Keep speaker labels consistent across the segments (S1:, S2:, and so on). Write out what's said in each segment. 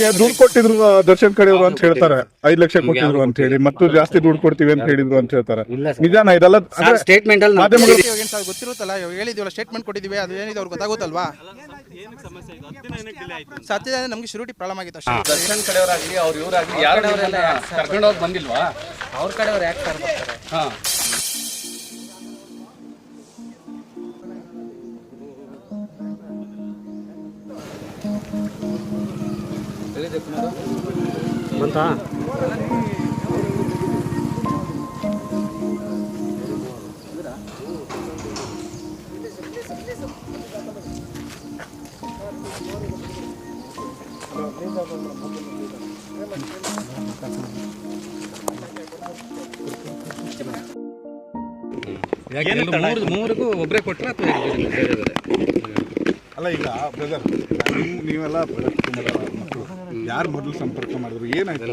S1: ನಿಮ್ಗೆ ದುಡ್ಡು ಕೊಟ್ಟಿದ್ರು ಆ, ದರ್ಶನ್ ಕಡೆಯವರು ಅಂತ ಹೇಳ್ತಾರೆ. ಐದ್ ಲಕ್ಷ ಕೊಟ್ಟಿದ್ರು ಅಂತ ಹೇಳಿ. ಮತ್ತು ಜಾಸ್ತಿ ದುಡ್ಡು ಕೊಡ್ತೀವಿ ಅಂತ ಹೇಳಿದ್ರು ಅಂತ ಹೇಳ್ತಾರೆ. ನಿಜಾನ ಇದೆಲ್ಲ ಅಂದ್ರೆ
S2: ಸ್ಟೇಟ್ಮೆಂಟ್ ಅಲ್ಲಿ ನಾವು
S1: ಮಾಧ್ಯಮಗಳು
S3: ಇವಾಗ ಏನು ಸರ್ ಗೊತ್ತಿರುತ್ತಲ್ಲ ಇವಾಗ ಹೇಳಿದೀವಲ್ಲ ಸ್ಟೇಟ್ಮೆಂಟ್ ಕೊಟ್ಟಿದ್ದೀವಿ ಅದು ಏನಿದೆ ಅವ್ರಿಗೆ ಗೊತ್ತಾಗುತ್ತಲ್ವಾ? ಸತ್ಯದ ನಮ್ಗೆ ನಮಗೆ ಶುರುಟಿ ಪ್ರಾಬ್ಲಮ್ ಆಗಿತ್ತು ಅಷ್ಟೇ.
S4: ದರ್ಶನ್ ಕಡೆಯವರಾಗಲಿ ಅವ್ರ ಇವರಾಗಲಿ ಯಾರು ಕರ್ಕೊಂಡೋಗಿ ಬಂದಿಲ್ವಾ?
S2: ಅವ್ರ ಕಡೆಯವ್ರು ಯಾಕೆ ಸರ್
S4: ಮೂರು ಮೂರಿಗೂ ಒಬ್ಬರೇ ಕೊಟ್ಟರೆ ಅಥವಾ
S1: ಅಲ್ಲ ಈಗ ಬ್ರದರ್ ನೀವೆಲ್ಲ ಯಾರು ಮೊದಲು ಸಂಪರ್ಕ ಮಾಡಿದ್ರು? ಏನಾಯ್ತು?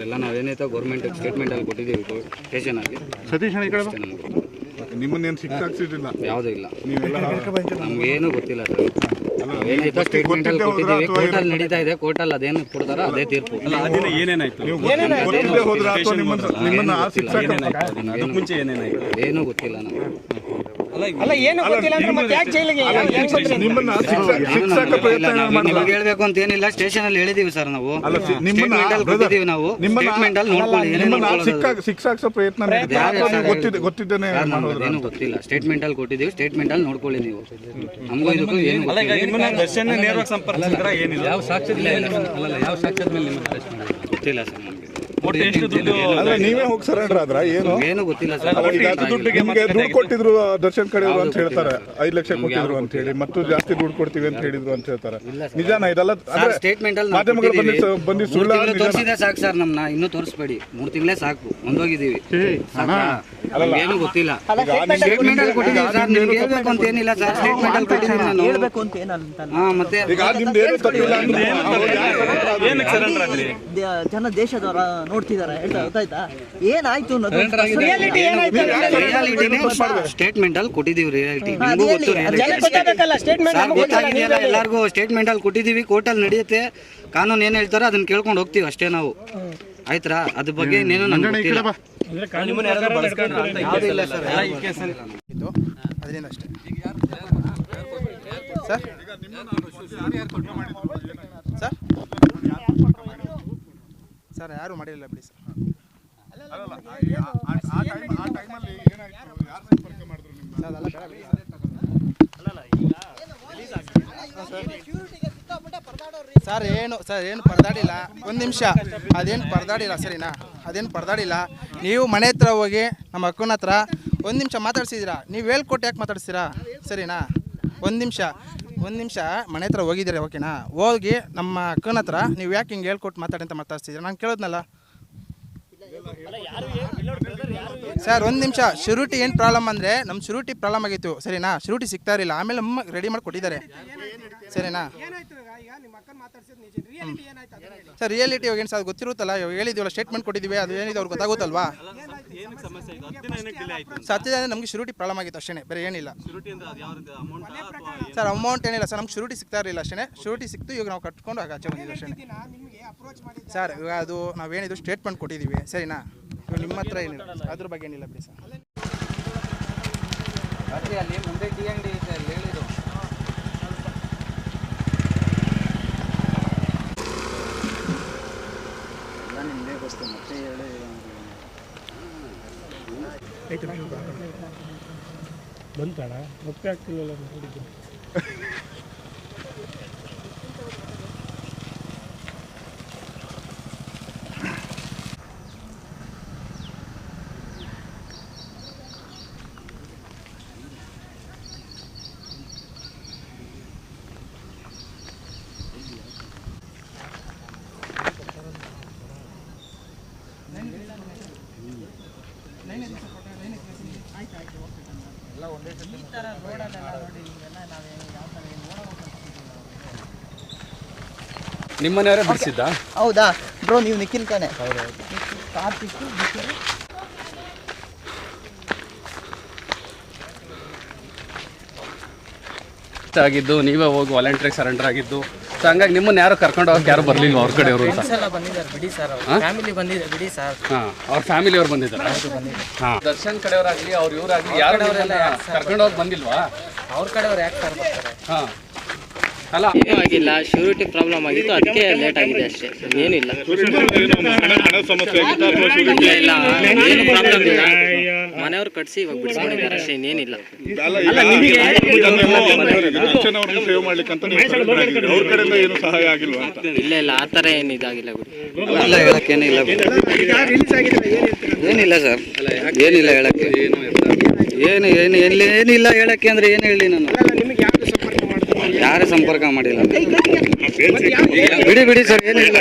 S2: ಎಲ್ಲ ನಾವೇನೈತೆ ಗೌರ್ಮೆಂಟ್ ಸ್ಟೇಟ್ಮೆಂಟ್ ಅಲ್ಲಿ ಕೊಟ್ಟಿದ್ದೀವಿ ಸ್ಟೇಷನ್ ಆಗಿ
S1: ಸತೀಶ್ ಅಣ್ಣ ಈ ಕಡೆ ಬಾ.
S2: ಅಷ್ಟೇ ನಮ್ಗೆ
S1: ನಿಮ್ಮನ್ನೇನು ಸಿಕ್ಕಾಕ್ಸಿರ್ಲಿಲ್ಲ
S2: ಯಾವುದೂ ಇಲ್ಲ.
S1: ನೀವೆಲ್ಲ
S2: ನಮ್ಗೇನು ಗೊತ್ತಿಲ್ಲ ಸರ್. ಅಲ್ಲಿ ಕೊಟ್ಟಿದ್ದೀವಿ? ಕೋರ್ಟಲ್ಲಿ ನಡೀತಾ ಇದೆ. ಕೋರ್ಟಲ್ಲಿ ಅದೇನು ಕೊಡ್ತಾರೋ ಅದೇ ತೀರ್ಪು.
S1: ನೀವು ಗೊತ್ತಿದ್ದೆ- ಗೊತ್ತಿದ್ದೆ ಹೋದ್ರ ಅಥವಾ ನಿಮ್ಮನ್ನ ನಿಮ್ಮನ್ನ ಶಿಕ್ಷಕ
S2: ಅದಕ್ಕೆ ಮುಂಚೆ ಏನೇನಾಯ್ತು? ಏನೂ ಗೊತ್ತಿಲ್ಲ ನಮ್ಗೆ.
S5: ಅಲ್ಲ ಏನು ಗೊತ್ತಿಲ್ಲ ಅಂದ್ರೆ ಮತ್ತೆ ಯಾಕೆ ಜೈಲಿಗೆ
S1: ನಿಮ್ಮನ್ನ ಶಿಕ್ಷಕ
S2: ಏನು
S1: ಶಿಕ್ಷಕ
S2: ನಮ್ಗೆ
S1: ಪ್ರಯತ್ನ
S2: ಗೊತ್ತಿಲ್ಲ. ನಾವು
S1: ಮಾಡಿಲ್ಲ
S2: ಹೇಳ್ಬೇಕು ಅಂತ ಏನಿಲ್ಲ ಸ್ಟೇಷನ್ ಅಲ್ಲಿ ಹೇಳಿದೀವಿ ಸರ್ ನಾವು.
S1: ಅಲ್ಲ ನಿಮ್ಮನ್ನ
S2: ಅಲ್ಲಿ ನಾವು. ಸ್ಟೇಟ್ಮೆಂಟ್ ಅಲ್ಲಿ ನೋಡ್ಕೊಳ್ಳಿ
S1: ನಿಮ್ಮನ್ನ ಪ್ರಯತ್ನ ಗೊತ್ತಿದ್ದೇನೆ
S2: ಸರ್, ನಮ್ಗೆ ಗೊತ್ತಿಲ್ಲ. ಸ್ಟೇಟ್ಮೆಂಟ್ ಅಲ್ಲಿ ಕೊಟ್ಟಿದ್ದೀವಿ ಸ್ಟೇಟ್ಮೆಂಟ್ ಅಲ್ಲಿ ನೋಡ್ಕೊಳ್ಳಿ ನೀವು. ನಮಗೂ ಇದಕ್ಕೂ ಏನು ಗೊತ್ತಿಲ್ಲ.
S4: ದರ್ಶನ್ ನೇರವಾಗಿ ಸಂಪರ್ಕಿಸಿದ್ರ ಏನಿಲ್ಲ. ಯಾವ ಸಾಕ್ಷ್ಯದ ಮೇಲೆ ಅಲ್ಲಲ್ಲ ಯಾವ ಸಾಕ್ಷ್ಯದ ಮೇಲೆ ನಿಮ್ಮ ಟೆಸ್ಟ್ ಮಾಡಿದ್ರು?
S2: ಗೊತ್ತಿಲ್ಲ ಸರ್
S1: ಅಂದ್ರೆ ನೀವೇ ಹೋಗಿ ಸರೆಂಡರ್ ಆದ್ರ? ಏನು?
S2: ಏನು ಗೊತ್ತಿಲ್ಲ ಸರ್.
S1: ಅಲ್ಲ, ಈಗ ನಿಮ್ಗೆ ದುಡ್ಡು ಕೊಟ್ಟಿದ್ರು ಆ, ದರ್ಶನ್ ಕಡೆಯವರು ಅಂತ ಹೇಳ್ತಾರೆ. ಐದು ಲಕ್ಷ ಕೊಟ್ಟಿದ್ರು ಅಂತ ಹೇಳಿ ಮತ್ತು ಜಾಸ್ತಿ ದುಡ್ಡು ಕೊಡ್ತೀವಿ ಅಂತ ಹೇಳಿದ್ರು ಅಂತ ಹೇಳ್ತಾರೆ. ನಿಜಾನ ಇದೆಲ್ಲ ಅಂದ್ರೆ
S2: ಸ್ಟೇಟ್ಮೆಂಟ್ ಅಲ್ಲಿ
S1: ಮಾಧ್ಯಮಗಳು
S2: ಬಂದು
S1: ಬಂದಿ ಬಂದಿ
S2: ಮೂರ್
S1: ಸುಳ್ಳ ನಿಜಾನ?
S2: ತೋರಿಸಿದೆ ಸಾಕು ಸರ್ ನಮ್ನ. ಇನ್ನೂ ತೋರಿಸ್ಬೇಡಿ. ಮೂರು ತಿಂಗಳೇ ಸಾಕು. ಒಂದೋಗಿದ್ದೀವಿ. ಏನು ಗೊತ್ತಿಲ್ಲ. ಸ್ಟೇಟ್ಮೆಂಟ್ ಅಲ್ಲಿ ಕೊಟ್ಟಿದ್ದೀವಿ ಸರ್. ನಿಮ್ಗೆ ಹೇಳ್ಬೇಕು ಅಂತ ಏನಿಲ್ಲ ಸರ್. ಸ್ಟೇಟ್ಮೆಂಟ್ ಅಲ್ಲಿ ಕೊಟ್ಟಿದ್ದೀವಿ ನಾನು.
S5: ಹೇಳ್ಬೇಕು ಅಂತ ಏನಂತ
S2: ಹಾ ಮತ್ತೆ
S1: ಈಗ ನಿಮ್ದು ಏನು ತಪ್ಪಿಲ್ಲ ಅಂದ್ರೆ ಅವ್ರು surrender ಆದ್ರು?
S5: ದ- ಜನ ದೇಶದವರ ನೋಡ್ತಿದ್ದಾರೆ. ಹೇಳ್ತಾ ಗೊತ್ತಾಯ್ತಾ? ಏನಾಯ್ತು
S2: ಸ್ಟೇಟ್ಮೆಂಟ್ ಅಲ್ಲಿ ಕೊಟ್ಟಿದೀವಿ ರಿಯಾಲಿಟಿ ಗೊತ್ತಾಗಿದೆಯಲ್ಲ? ಎಲ್ಲರಿಗೂ ಸ್ಟೇಟ್ಮೆಂಟ್ ಅಲ್ಲಿ ಕೊಟ್ಟಿದ್ದೀವಿ ಕೋರ್ಟಲ್ಲಿ ನಡೆಯುತ್ತೆ. ಕಾನೂನು ಏನ್ ಹೇಳ್ತಾರೋ ಅದನ್ನ ಕೇಳ್ಕೊಂಡು ಹೋಗ್ತೀವಿ ಅಷ್ಟೇ ನಾವು. ಆಯ್ತಾ ಅದ್ರ ಬಗ್ಗೆ ಇನ್ನೇನು ಗೊತ್ತಿಲ್ಲ. ಸರ್?
S3: ಸರ್ ಸರ್ ಯಾರು ಮಾಡಿರಲಿಲ್ಲ ಬಿಡಿ ಸರ್. ಸರ್ ಅದೆಲ್ಲ ಬೇಡ ಬಿಡಿ ಸರ್. ಏನು ಸರ್ ಏನು ಪರದಾಡಿಲ್ಲ. ಒಂದು ನಿಮಿಷ. ಅದೇನು ಪರದಾಡಿಲ್ಲ ಸರಿನಾ? ಅದೇನು ಪರದಾಡಿಲ್ಲ. ನೀವು ಮನೆ ಹತ್ರ ಹೋಗಿ ನಮ್ಮ ಅಕ್ಕನ ಹತ್ರ ಒಂದು ನಿಮಿಷ ಮಾತಾಡ್ಸಿದ್ದೀರಾ ನೀವು ಹೇಳ್ಕೊಟ್ಟು ಯಾಕೆ ಮಾತಾಡ್ತೀರಾ ಸರಿನಾ? ಒಂದು ನಿಮಿಷ. ಒಂದು ನಿಮಿಷ, ಮನೆ ಹತ್ರ ಹೋಗಿದ್ದೀರಿ ಓಕೆನಾ ಹೋಗಿ ನಮ್ಮ ಅಕ್ಕನ ಹತ್ರ, ನೀವು ಯಾಕೆ ಹಿಂಗೆ ಹೇಳ್ಕೊಟ್ಟು ಮಾತಾಡಿ ಅಂತ ಮಾತಾಡ್ಸಿದ್ದೀರಾ ನಾನು ಕೇಳೋದ್ನಲ್ಲ. ಸರ್, ಒಂದು ನಿಮಿಷ. ಶುರುಟಿ ಏನು ಪ್ರಾಬ್ಲಮ್ ಅಂದರೆ ನಮ್ಮ ಶುರುಟಿ ಪ್ರಾಬ್ಲಮ್ ಆಗಿತ್ತು. ಸರಿನಾ? ಶುರುಟಿ ಸಿಗ್ತಾ ಇರಲಿಲ್ಲ. ಆಮೇಲೆ ನಮ್ಮ ರೆಡಿ ಮಾಡಿ ಕೊಟ್ಟಿದ್ದಾರೆ. ಸರಿನಾ? ಸರ್ ರಿಯಾಲಿಟಿ ಇವಾಗ ಏನು ಸರ್ ಗೊತ್ತಿರುತ್ತಲ್ಲ? ಇವಾಗ ಸ್ಟೇಟ್ಮೆಂಟ್ ಕೊಟ್ಟಿದ್ದೀವಿ. ಅದು ಏನಿದೆ ಅವ್ರಿಗೆ ಗೊತ್ತಾಗುತ್ತಲ್ವಾ? ಸತ್ಯದ ನಮ್ಗೆ ಶುರುಟಿ ಪ್ರಾಬ್ಲಮ್ ಆಗಿತ್ತು ಅಷ್ಟೇ ಬೇರೆ ಏನಿಲ್ಲ. ಸರ್ ಅಮೌಂಟ್ ಏನಿಲ್ಲ. ಸರ್, ನಮ್ಗೆ ಶುರುಟಿ ಸಿಗ್ತಾ ಇರಲಿಲ್ಲ ಅಷ್ಟೇ ಶುರುಟಿ ಸಿಕ್ತು, ಇವಾಗ ನಾವು ಕಟ್ಕೊಂಡು ಆಚೆ ಬಂದಿದ್ದೀವಿ ಅಷ್ಟೇ ಸರ್, ಇವಾಗ ಅದು ನಾವೇನಿದ್ರು ಸ್ಟೇಟ್ಮೆಂಟ್ ಕೊಟ್ಟಿದ್ದೀವಿ. ಸರಿನಾ ನಿಮ್ಮ ಹತ್ರ ಏನಿಲ್ಲ. ಅದ್ರ ಬಗ್ಗೆ ಏನಿಲ್ಲ ಪ್ಲೀಸ್ ಸರ್
S2: ಅಲ್ಲಿ ಮುಂದೆ ಅಂಗಡಿ ಇದೆ ಅಲ್ಲಿ ಹೇಳಿದ್ರು ಗೊತ್ತು ಮತ್ತೆ ಹೇಳಿ.
S6: ಬಂತಣ ಮತ್ತೆ ಆಗ್ತಿಲ್ಲಲ್ಲ ನೋಡಿದ್ದು
S4: ನಿಮ್ಮನೆಯವರೇ ಬಿಡಿಸಿದ್ದ?
S5: ಹೌದಾ? ಬ್ರೋ ನೀವು ನಿಖಿಲ್ ಕಣೆ ಕಾರ್ತಿಕ್ ನಿಖಿಲ್
S4: ಆಗಿದ್ದು ನೀವೇ ಹೋಗಿ ವಾಲಂಟ್ರಿಗೆ ಸರೆಂಡರ್ ಆಗಿದ್ದು. ಸೊ ಹಂಗಾಗಿ ನಿಮ್ಮನ್ನ ಯಾರು ಕರ್ಕೊಂಡು ಹೋಗಕ್ಕೆ ಯಾರು ಬರ್ಲಿಲ್ಲ ಅವ್ರ ಕಡೆಯವರು ಅಂತ?
S7: ಎಲ್ಲ ಬಂದಿದ್ದಾರೆ ಬಿಡಿ ಸರ್ ಫ್ಯಾಮಿಲಿ ಬಂದಿದೆ ಬಿಡಿ ಸರ್.
S4: ಹಾ ಅವ್ರ ಫ್ಯಾಮಿಲಿ ಅವ್ರು ಬಂದಿದ್ದಾರೆ. ಹಾ. ದರ್ಶನ್ ಕಡೆಯವರಾಗ್ಲಿ ಅವ್ರ ಇವರಾಗ್ಲಿ ಯಾರು ಕರ್ಕೊಂಡು ಹೋಗಿ ಬಂದಿಲ್ವಾ?
S7: ಅವ್ರ ಕಡೆಯವ್ರು ಯಾಕೆ ಸರ್ ಬರ್ತಾರೆ?
S4: ಹಾ. ಅಲ್ಲ
S7: ಏನೂ ಆಗಿಲ್ಲ ಶ್ಯೂರಿಟಿ ಪ್ರಾಬ್ಲಮ್ ಆಗಿತ್ತು ಅದಕ್ಕೆ ಲೇಟ್ ಆಗಿದೆ ಅಷ್ಟೇ ಏನಿಲ್ಲ ಇಲ್ಲ ಇಲ್ಲ ಏನು ಪ್ರಾಬ್ಲಮ್ ಇಲ್ಲ ಮನೆಯವ್ರು ಕಟ್ಸಿ ಇವಾಗ ಬಿಡಿಸ್ಕೊಂಡಿದ್ದಾರೆ ಅಷ್ಟೇ ಇನ್ನೇನಿಲ್ಲ
S1: ದರ್ಶನ್ ಅವ್ರನ್ನ ಸೇವ್ ಮಾಡ್ಲಿಕ್ಕೆ ಅಂತ ನೀವು ಕರ್ಕೊಂಡು ಅವ್ರ ಕಡೆಯಿಂದ ಏನು ಸಹಾಯ ಆಗಿಲ್ವಾ ಅಂತ
S7: ಇಲ್ಲ ಇಲ್ಲ ಆ ಥರ ಏನು ಇದಾಗಿಲ್ಲ ಬಿಡಿ
S2: ಇಲ್ಲ ಹೇಳಕ್ಕೇನಿಲ್ಲ ಏನಿಲ್ಲ ಸರ್ ಏನಿಲ್ಲ ಹೇಳಕ್ಕೆ ಏನು ಏನು ಏನು ಏನಿಲ್ಲ ಹೇಳಕ್ಕೆ ಅಂದ್ರೆ ಏನು ಹೇಳಿ ನಾನು ಯಾರು ಸಂಪರ್ಕ ಮಾಡಿಲ್ಲ. ಬಿಡಿ ಬಿಡಿ ಸರ್ ಏನಿಲ್ಲ.